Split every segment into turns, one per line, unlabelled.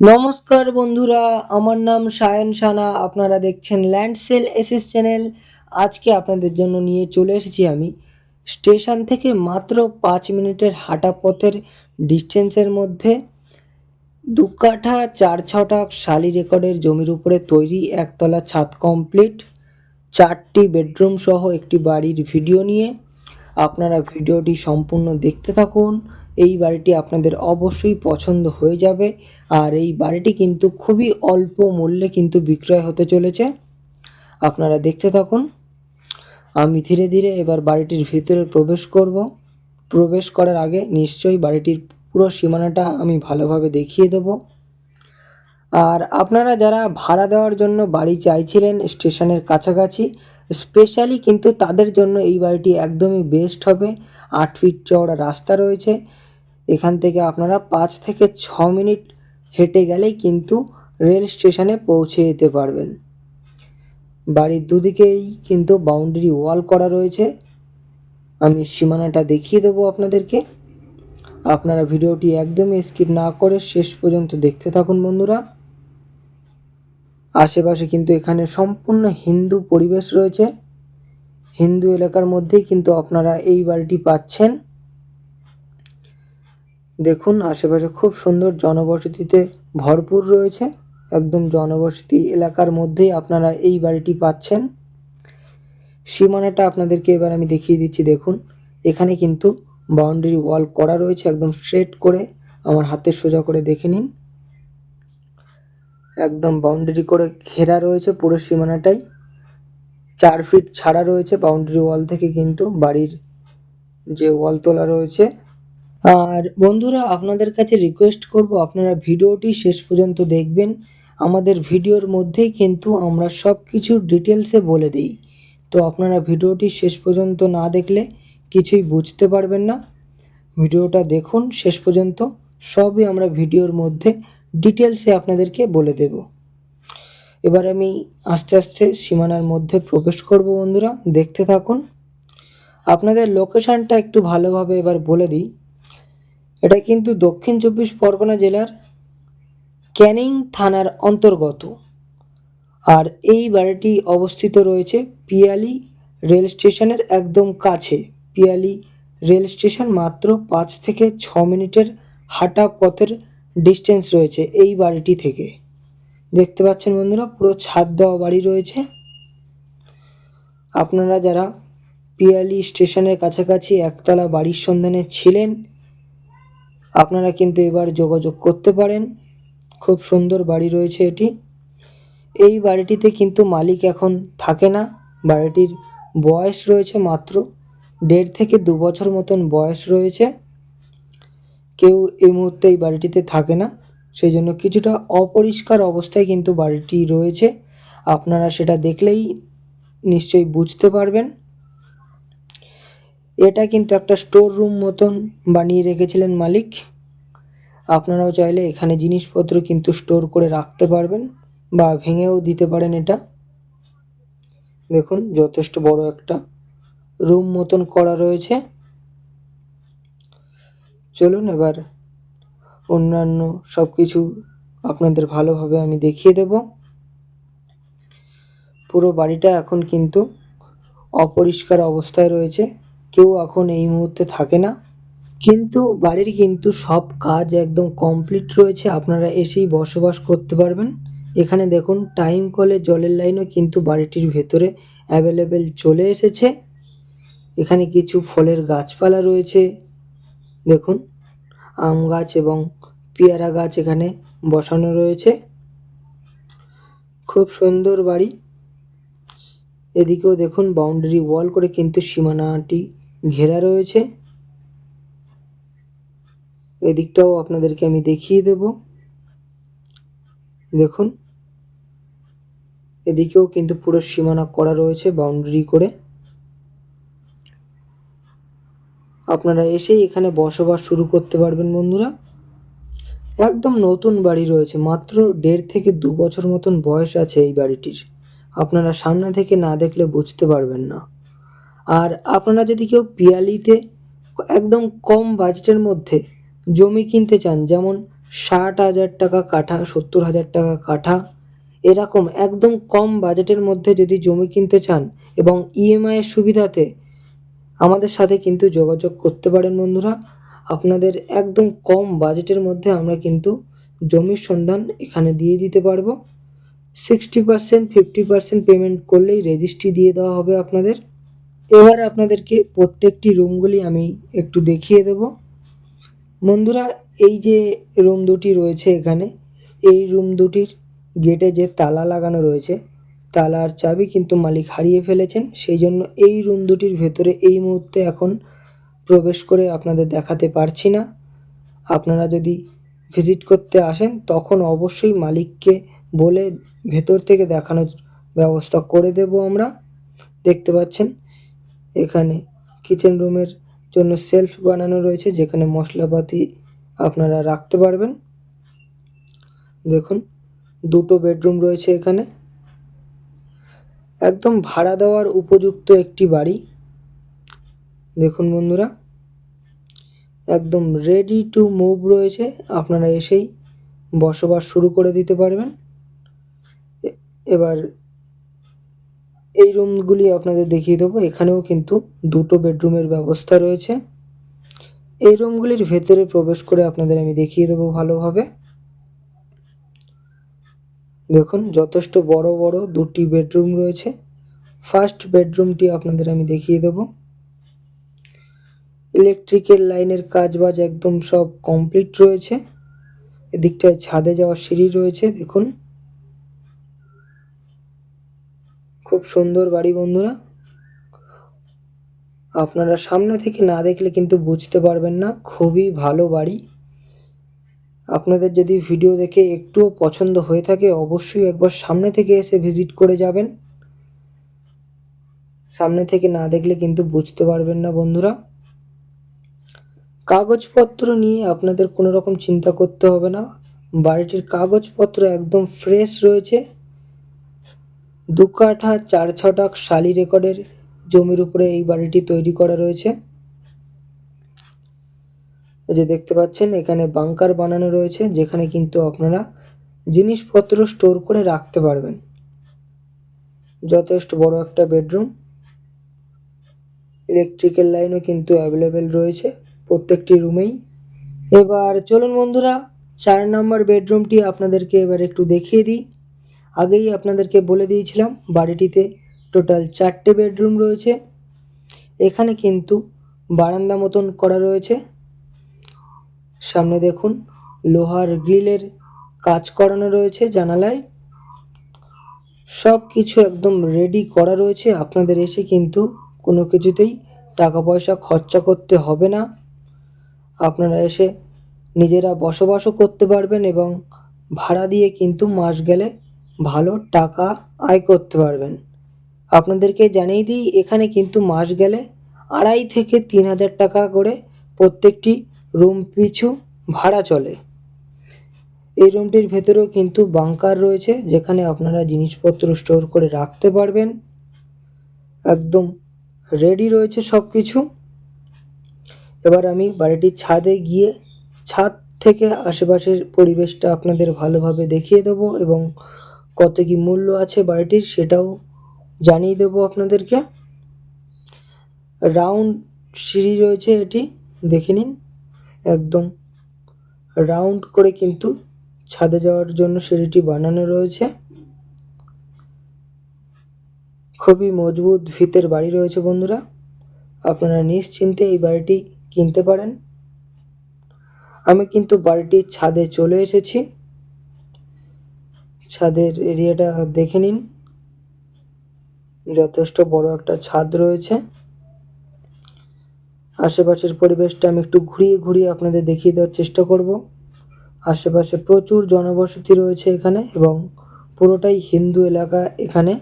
নমস্কার বন্ধুরা, আমার নাম সায়ন সানা, আপনারা দেখছেন ল্যান্ড সেল এসএস চ্যানেল আজকে আপনাদের জন্য নিয়ে চলে এসেছি আমি স্টেশন থেকে মাত্র পাঁচ মিনিটের হাঁটা পথের ডিস্টেন্সের মধ্যে। দু কাঠা চার ছটা শালি রেকর্ডের জমির উপরে তৈরি একতলা ছাদ কমপ্লিট চারটি বেডরুম সহ একটি বাড়ির ভিডিও নিয়ে। আপনারা ভিডিওটি সম্পূর্ণ দেখতে থাকুন। এই বাড়িটি আপনাদের অবশ্যই পছন্দ হয়ে যাবে। আর এই বাড়িটি কিন্তু খুবই অল্প মূল্যে কিন্তু বিক্রয় হতে চলেছে। আপনারা দেখতে থাকুন। আমি ধীরে ধীরে এবার বাড়িটির ভিতরে প্রবেশ করব। প্রবেশ করার আগে নিশ্চয়ই বাড়িটির পুরো সীমানাটা আমি ভালোভাবে দেখিয়ে দেবো। আর আপনারা যারা ভাড়া দেওয়ার জন্য বাড়ি চাইছিলেন স্টেশনের কাছাকাছি, স্পেশালি কিন্তু তাদের জন্য এই বাড়িটি একদমই বেস্ট হবে। আট ফিট চওড়া রাস্তা রয়েছে। এখান থেকে আপনারা পাঁচ থেকে ছ মিনিট হেঁটে গেলেই কিন্তু রেল স্টেশনে পৌঁছে যেতে পারবেন। বাড়ির দুদিকেই কিন্তু বাউন্ডারি ওয়াল করা রয়েছে। আমি সীমানাটা দেখিয়ে দেবো আপনাদেরকে। আপনারা ভিডিওটি একদমই স্কিপ না করে শেষ পর্যন্ত দেখতে থাকুন বন্ধুরা। আশেপাশে কিন্তু এখানে সম্পূর্ণ হিন্দু পরিবেশ রয়েছে। হিন্দু এলাকার মধ্যেই কিন্তু আপনারা এই বাড়িটি পাচ্ছেন। দেখুন, আশেপাশে খুব সুন্দর জনবসতিতে ভরপুর রয়েছে। একদম জনবসতি এলাকার মধ্যেই আপনারা এই বাড়িটি পাচ্ছেন। সীমানাটা আপনাদেরকে এবার আমি দেখিয়ে দিচ্ছি, দেখুন। এখানে কিন্তু বাউন্ডারি ওয়াল করা রয়েছে, একদম স্ট্রেট করে। আমার হাতের সোজা করে দেখে নিন। একদম বাউন্ডারি করে ঘেরা রয়েছে পুরো সীমানাটাই। চার ফিট ছাড়া রয়েছে বাউন্ডারি ওয়াল থেকে কিন্তু বাড়ির যে ওয়াল তোলা রয়েছে। আর বন্ধুরা, আপনাদের কাছে রিকোয়েস্ট করব, আপনারা ভিডিওটি শেষ পর্যন্ত দেখবেন। আমাদের ভিডিওর মধ্যেই কিন্তু আমরা সব কিছু ডিটেলসে বলে দিই। তো আপনারা ভিডিওটি শেষ পর্যন্ত না দেখলে কিছুই বুঝতে পারবেন না। ভিডিওটা দেখুন শেষ পর্যন্ত, সবই আমরা ভিডিওর মধ্যে ডিটেলসে আপনাদেরকে বলে দেব। এবার আমি আস্তে আস্তে সীমানার মধ্যে প্রবেশ করব বন্ধুরা, দেখতে থাকুন। আপনাদের লোকেশানটা একটু ভালোভাবে এবার বলে দিই। এটা কিন্তু দক্ষিণ চব্বিশ পরগনা জেলার ক্যানিং থানার অন্তর্গত। আর এই বাড়িটি অবস্থিত রয়েছে পিয়ালি রেল স্টেশনের একদম কাছে। পিয়ালি রেল স্টেশন মাত্র পাঁচ থেকে ছ মিনিটের হাঁটা পথের ডিস্টেন্স রয়েছে এই বাড়িটি থেকে। দেখতে পাচ্ছেন বন্ধুরা, পুরো ছাদ দেওয়া বাড়ি রয়েছে। আপনারা যারা পিয়ালি স্টেশনের কাছাকাছি একতলা বাড়ির সন্ধানে ছিলেন আপনারা কিন্তু এবার যোগাযোগ করতে পারেন। খুব সুন্দর বাড়ি রয়েছে এটি। এই বাড়িটিতে কিন্তু মালিক এখন থাকে না। বাড়িটির বয়স রয়েছে মাত্র দেড় থেকে দু বছর মতন বয়স রয়েছে। কেউ এই মুহূর্তে এই বাড়িটিতে থাকে না। সেই জন্য কিছুটা অপরিষ্কার অবস্থায় কিন্তু বাড়িটি রয়েছে। আপনারা সেটা দেখলেই নিশ্চয়ই বুঝতে পারবেন। এটা কিন্তু একটা স্টোর রুম মতন বানিয়ে রেখেছিলেন মালিক। আপনারাও চাইলে এখানে জিনিসপত্র কিন্তু স্টোর করে রাখতে পারবেন বা ভেঙেও দিতে পারেন এটা। দেখুন, যথেষ্ট বড় একটা রুম মতন করা রয়েছে। চলুন এবার অন্যান্য সব কিছু আপনাদের ভালোভাবে আমি দেখিয়ে দেব। পুরো বাড়িটা এখন কিন্তু অপরিষ্কার অবস্থায় রয়েছে। কেউ এখন এই মুহূর্তে থাকে না। কিন্তু বাড়ির কিন্তু সব কাজ একদম কমপ্লিট রয়েছে। আপনারা এসেই বসবাস করতে পারবেন। এখানে দেখুন টাইম কলে জলের লাইনও কিন্তু বাড়িটির ভেতরে অ্যাভেলেবেল চলে এসেছে। এখানে কিছু ফলের গাছপালা রয়েছে। দেখুন, আম গাছ এবং পেয়ারা গাছ এখানে বসানো রয়েছে। খুব সুন্দর বাড়ি। এদিকেও দেখুন বাউন্ডারি ওয়াল করে কিন্তু সীমানাটি ঘেরা রয়েছে। এদিকটাও আপনাদেরকে আমি দেখিয়ে দেব। দেখুন, এদিকেও কিন্তু পুরো সীমানা করা রয়েছে বাউন্ডারি করে। আপনারা এসেই এখানে বসবাস শুরু করতে পারবেন বন্ধুরা। একদম নতুন বাড়ি রয়েছে, মাত্র দেড় থেকে দু বছর মতন বয়স আছে এই বাড়িটির। আপনারা সামনে থেকে না দেখলে বুঝতে পারবেন না। আর আপনারা যদি কেউ পিয়ালিতে একদম কম বাজেটের মধ্যে জমি কিনতে চান, যেমন ষাট হাজার টাকা কাঠা, সত্তর হাজার টাকা কাঠা, এরকম একদম কম বাজেটের মধ্যে যদি জমি কিনতে চান এবং ইএমআইয়ের সুবিধাতে আমাদের সাথে কিন্তু যোগাযোগ করতে পারেন বন্ধুরা। আপনাদের একদম কম বাজেটের মধ্যে আমরা কিন্তু জমির সন্ধান এখানে দিয়ে দিতে পারব। Sixty percent fifty percent payment করলেই রেজিস্ট্রি দিয়ে দেওয়া হবে আপনাদের। এবার আপনাদেরকে প্রত্যেকটি রুমগুলি আমি একটু দেখিয়ে দেব। বন্ধুরা, এই যে রুম দুটি রয়েছে এখানে, এই রুম দুটির গেটে যে তালা লাগানো রয়েছে, তালার চাবি কিন্তু মালিক হারিয়ে ফেলেছেন। সেই জন্য এই রুম দুটির ভেতরে এই মুহূর্তে এখন প্রবেশ করে আপনাদের দেখাতে পারছি না। আপনারা যদি ভিজিট করতে আসেন, তখন অবশ্যই মালিককে বলে ভেতর থেকে দেখানোর ব্যবস্থা করে দেব আমরা। দেখতে পাচ্ছেন, এখানে কিচেন রুমের জন্য সেলফ বানানো রয়েছে, যেখানে মশলাপাতি আপনারা রাখতে পারবেন। দেখুন, দুটো বেডরুম রয়েছে এখানে। একদম ভাড়া দেওয়ার উপযুক্ত একটি বাড়ি। দেখুন বন্ধুরা, একদম রেডি টু মুভ রয়েছে। আপনারা এসেই বসবাস শুরু করে দিতে পারবেন। এবার এই রুমগুলি আপনাদের দেখিয়ে দেবো। এখানেও কিন্তু দুটো বেডরুমের ব্যবস্থা রয়েছে। এই রুমগুলির ভেতরে প্রবেশ করে আপনাদের আমি দেখিয়ে দেবো ভালোভাবে। দেখুন, যথেষ্ট বড় বড় দুটি বেডরুম রয়েছে। ফার্স্ট বেডরুমটি আপনাদের আমি দেখিয়ে দেবো। ইলেকট্রিকের লাইনের কাজ বাজ একদম সব কমপ্লিট রয়েছে। এদিকটায় ছাদে যাওয়ার সিঁড়ি রয়েছে, দেখুন। খুব সুন্দর বাড়ি, বন্ধুরা। আপনারা সামনে থেকে না দেখলে কিন্তু বুঝতে পারবেন না, খুবই ভালো বাড়ি। আপনাদের যদি ভিডিও দেখে একটুও পছন্দ হয়ে থাকে, অবশ্যই একবার সামনে থেকে এসে ভিজিট করে যাবেন। সামনে থেকে না দেখলে কিন্তু বুঝতে পারবেন না, বন্ধুরা। কাগজপত্র নিয়ে আপনাদের কোনো রকম চিন্তা করতে হবে না। বাড়িটির কাগজপত্র একদম ফ্রেশ রয়েছে। দু কাঠা চার ছটাক শালি রেকর্ডের জমির উপরে এই বাড়িটি তৈরি করা রয়েছে। যে দেখতে পাচ্ছেন, এখানে বাংকার বানানো রয়েছে, যেখানে কিন্তু আপনারা জিনিসপত্র স্টোর করে রাখতে পারবেন। যথেষ্ট বড় একটা বেডরুম। ইলেকট্রিক্যাল লাইনও কিন্তু অ্যাভেলেবেল রয়েছে প্রত্যেকটি রুমেই। এবার চলুন বন্ধুরা, চার নম্বর বেডরুমটি আপনাদেরকে এবার একটু দেখিয়ে দিই। আগেই আপনাদেরকে বলে দিয়েছিলাম, বাড়িটিতে টোটাল চারটে বেডরুম রয়েছে। এখানে কিন্তু বারান্দা মতন করা রয়েছে। সামনে দেখুন, লোহার গ্রিলের কাজ করানো রয়েছে জানালায়। সব কিছু একদম রেডি করা রয়েছে। আপনাদের এসে কিন্তু কোনো কিছুতেই টাকা পয়সা খরচা করতে হবে না। আপনারা এসে নিজেরা বসবাসও করতে পারবেন এবং ভাড়া দিয়ে কিন্তু মাস গেলে ভালো টাকা আয় করতে পারবেন। আপনাদেরকে জানিয়ে দিই, এখানে কিন্তু মাস গেলে আড়াই থেকে তিন হাজার টাকা করে প্রত্যেকটি রুম পিছু ভাড়া চলে। এই রুমটির ভেতরেও কিন্তু বাংকার রয়েছে, যেখানে আপনারা জিনিসপত্র স্টোর করে রাখতে পারবেন। একদম রেডি রয়েছে সব কিছু এবার আমি বাড়িটির ছাদে গিয়ে ছাদ থেকে আশেপাশের পরিবেশটা আপনাদের ভালোভাবে দেখিয়ে দেবো এবং কত কি মূল্য আছে বাড়িটির সেটাও জানিয়ে দেবো আপনাদেরকে। রাউন্ড সিঁড়ি রয়েছে এটি, দেখে নিন। একদম রাউন্ড করে কিন্তু ছাদে যাওয়ার জন্য সিঁড়িটি বানানো রয়েছে। খুবই মজবুত ভিতের বাড়ি রয়েছে বন্ধুরা। আপনারা নিশ্চিন্তে এই বাড়িটি কিনতে পারেন। আমি কিন্তু বাড়িটির ছাদে চলে এসেছি। ছাদের এরিয়াটা দেখে নিন। যথেষ্ট বড় একটা ছাদ রয়েছে। আশেপাশের পরিবেশটা আমি একটু ঘুরিয়ে ঘুরিয়ে আপনাদের দেখিয়ে দেওয়ার চেষ্টা করব। আশেপাশে প্রচুর জনবসতি রয়েছে এখানে এবং পুরোটাই হিন্দু এলাকা এখানে।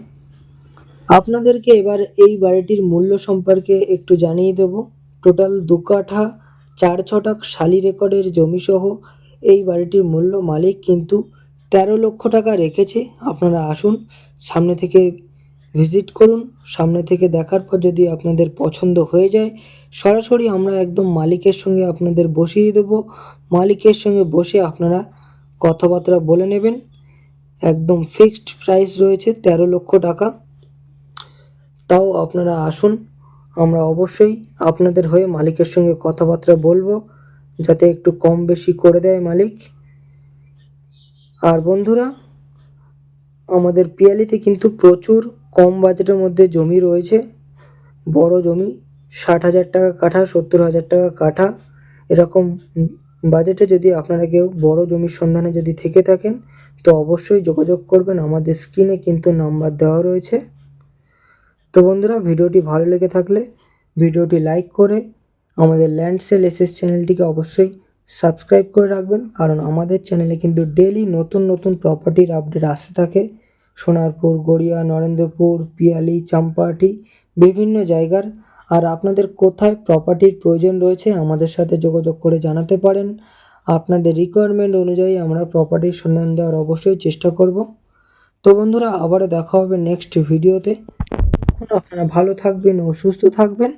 আপনাদেরকে এবার এই বাড়িটির মূল্য সম্পর্কে একটু জানিয়ে দেব। টোটাল দু কাঠা, চার ছটাক শালি রেকর্ডের জমিসহ এই বাড়িটির মূল্য মালিক কিন্তু তেরো লক্ষ টাকা রেখেছে। আপনারা আসুন, সামনে থেকে ভিজিট করুন। সামনে থেকে দেখার পর যদি আপনাদের পছন্দ হয়ে যায়, সরাসরি আমরা একদম মালিকের সঙ্গে আপনাদের বসিয়ে দেবো। মালিকের সঙ্গে বসে আপনারা কথাবার্তা বলে নেবেন। একদম ফিক্সড প্রাইস রয়েছে তেরো লক্ষ টাকা। তাও আপনারা আসুন, আমরা অবশ্যই আপনাদের হয়ে মালিকের সঙ্গে কথাবার্তা বলব, যাতে একটু কম বেশি করে দেয় মালিক। আর বন্ধুরা, আমাদের পিয়ালিতে কিন্তু প্রচুর কম বাজেটের মধ্যে জমি রয়েছে। বড় জমি, ষাট হাজার টাকা কাঠা, সত্তর হাজার টাকা কাঠা। এরকম বাজেটে যদি আপনারা কেউ বড় জমির সন্ধানে যদি থেকে থাকেন, তো অবশ্যই যোগাযোগ করবেন। আমাদের স্ক্রিনে কিন্তু নাম্বার দেওয়া রয়েছে। তো বন্ধুরা, ভিডিওটি ভালো লেগে থাকলে ভিডিওটি লাইক করে আমাদের ল্যান্ড সেল এসএস চ্যানেলটিকে অবশ্যই সাবস্ক্রাইব করে রাখবেন, কারণ আমাদের চ্যানেলে কিন্তু ডেলি নতুন নতুন প্রপার্টির আপডেট আসতে থাকে। সোনারপুর, গড়িয়া, নরেন্দ্রপুর, পিয়ালি, চাম্পাহাটি, বিভিন্ন জায়গার। আর আপনাদের কোথায় প্রপার্টির প্রয়োজন রয়েছে, আমাদের সাথে যোগাযোগ করে জানাতে পারেন। আপনাদের রিকোয়ারমেন্ট অনুযায়ী আমরা প্রপার্টির সন্ধান দেওয়ার অবশ্যই চেষ্টা করব। তো বন্ধুরা, আবারও দেখা হবে নেক্সট ভিডিওতে আপনারা ভালো থাকবেন ও সুস্থ থাকবেন।